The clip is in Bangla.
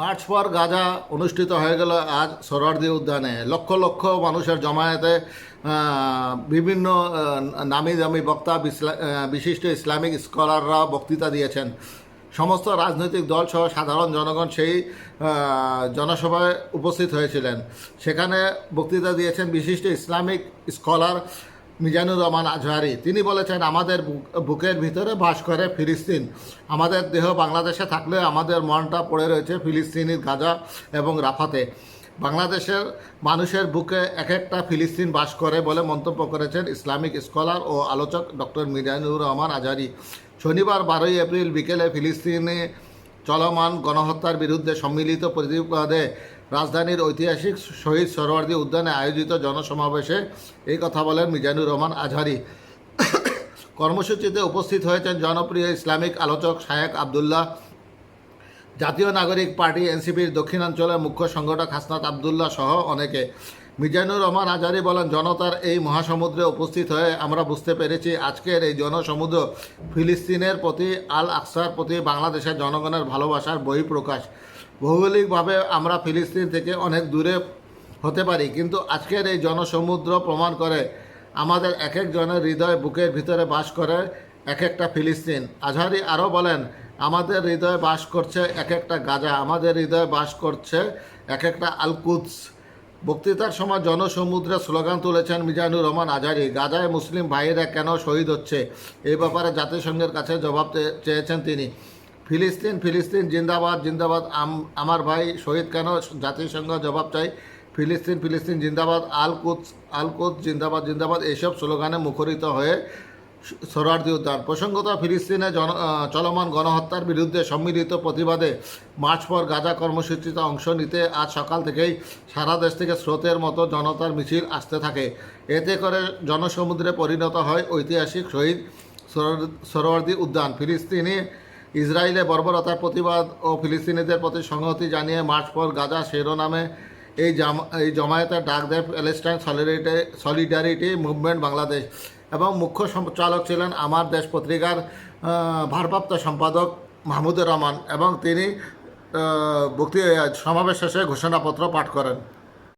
মার্চ ফর গাজা অনুষ্ঠিত হয়ে গেল আজ সরোয়ার্দি উদ্যানে। লক্ষ লক্ষ মানুষের জমায়েতে বিভিন্ন নামি দামি বক্তা বিশিষ্ট ইসলামিক স্কলাররা বক্তৃতা দিয়েছেন। সমস্ত রাজনৈতিক দল সহ সাধারণ জনগণ সেই জনসভায় উপস্থিত হয়েছিলেন। সেখানে বক্তৃতা দিয়েছেন বিশিষ্ট ইসলামিক স্কলার মিজানুর রহমান আজহারি, তিনি বলেছেন, আমাদের বুক- বুকের ভিতরে বাস করে ফিলিস্তিন। আমাদের দেহ বাংলাদেশে থাকলে আমাদের মনটা পড়ে রয়েছে ফিলিস্তিনির গাজা এবং রাফাতে। বাংলাদেশের মানুষের বুকে এক একটা ফিলিস্তিন বাস করে বলে মন্তব্য করেছেন ইসলামিক স্কলার ও আলোচক ডক্টর মিজানুর রহমান আজহারি। শনিবার বারোই এপ্রিল বিকেলে ফিলিস্তিনে চলমান গণহত্যার বিরুদ্ধে সম্মিলিত প্রতিবাদে রাজধানীর ঐতিহাসিক শহীদ সরওয়ার্দী উদ্যানে আয়োজিত জনসমাবেশে এই কথা বলেন মিজানুর রহমান আজহারি। কর্মসূচিতে উপস্থিত হয়েছেন জনপ্রিয় ইসলামিক আলোচক শায়েক আবদুল্লাহ, জাতীয় নাগরিক পার্টি এনসিপির দক্ষিণাঞ্চলের মুখ্য সংগঠক হাসনাত আবদুল্লাহ সহ অনেকে। মিজানুর রহমান আজারি বলেন, জনতার এই মহাসমুদ্রে উপস্থিত হয়ে আমরা বুঝতে পেরেছি আজকের এই জনসমুদ্র ফিলিস্তিনের প্রতি আল আকসার প্রতি, বাংলাদেশের জনগণের ভালোবাসার বহিঃপ্রকাশ। ভৌগোলিকভাবে আমরা ফিলিস্তিন থেকে অনেক দূরে হতে পারি, কিন্তু আজকের এই জনসমুদ্র প্রমাণ করে আমাদের এক একজনের হৃদয় বুকের ভিতরে বাস করে এক একটা ফিলিস্তিন। আজহারি আরও বলেন, আমাদের হৃদয়ে বাস করছে এক একটা গাজা, আমাদের হৃদয়ে বাস করছে এক একটা আলকুদস। বক্তৃতার সময় জনসমুদ্রে স্লোগান তুলেছেন মিজানুর রহমান আজারি। গাজায় মুসলিম ভাইয়েরা কেন শহীদ হচ্ছে? এই ব্যাপারে জাতিসংঘের কাছে জবাব চেয়েছেন তিনি। ফিলিস্তিন ফিলিস্তিন জিন্দাবাদ জিন্দাবাদ, আম- আমার ভাই শহীদ কেন? জাতিসংঘ জবাব চাই। ফিলিস্তিন ফিলিস্তিন জিন্দাবাদ আল কুদস আল কুদস জিন্দাবাদ জিন্দাবাদ এইসব স্লোগানে মুখরিত হয়ে সোহরাওয়ার্দী উদ্যান। প্রসঙ্গত ফিলিস্তিনে জন চলমান গণহত্যার বিরুদ্ধে সম্মিলিত প্রতিবাদে মার্চ পর গাজা কর্মসূচিতে অংশ নিতে আজ সকাল থেকেই সারা দেশ থেকে স্রোতের মতো জনতার মিছিল আসতে থাকে। এতে করে জনসমুদ্রে পরিণত হয় ঐতিহাসিক শহীদ সোহরাওয়ার্দী উদ্যান। ফিলিস্তিনি ইসরায়েলে বর্বরতার প্রতিবাদ ও ফিলিস্তিনিদের প্রতি সংহতি জানিয়ে মার্চ পর গাজা শিরোনামে এই জাম, এই জমায়েতের ডাক দেয় Palestine solidarity solidarity movement Bangladesh. এবং মুখ্য সঞ্চালক ছিলেন আমার দেশ পত্রিকার ভারপ্রাপ্ত সম্পাদক মাহমুদুর রহমান এবং তিনি ভক্তি সমাবেশ শেষে ঘোষণাপত্র পাঠ করেন।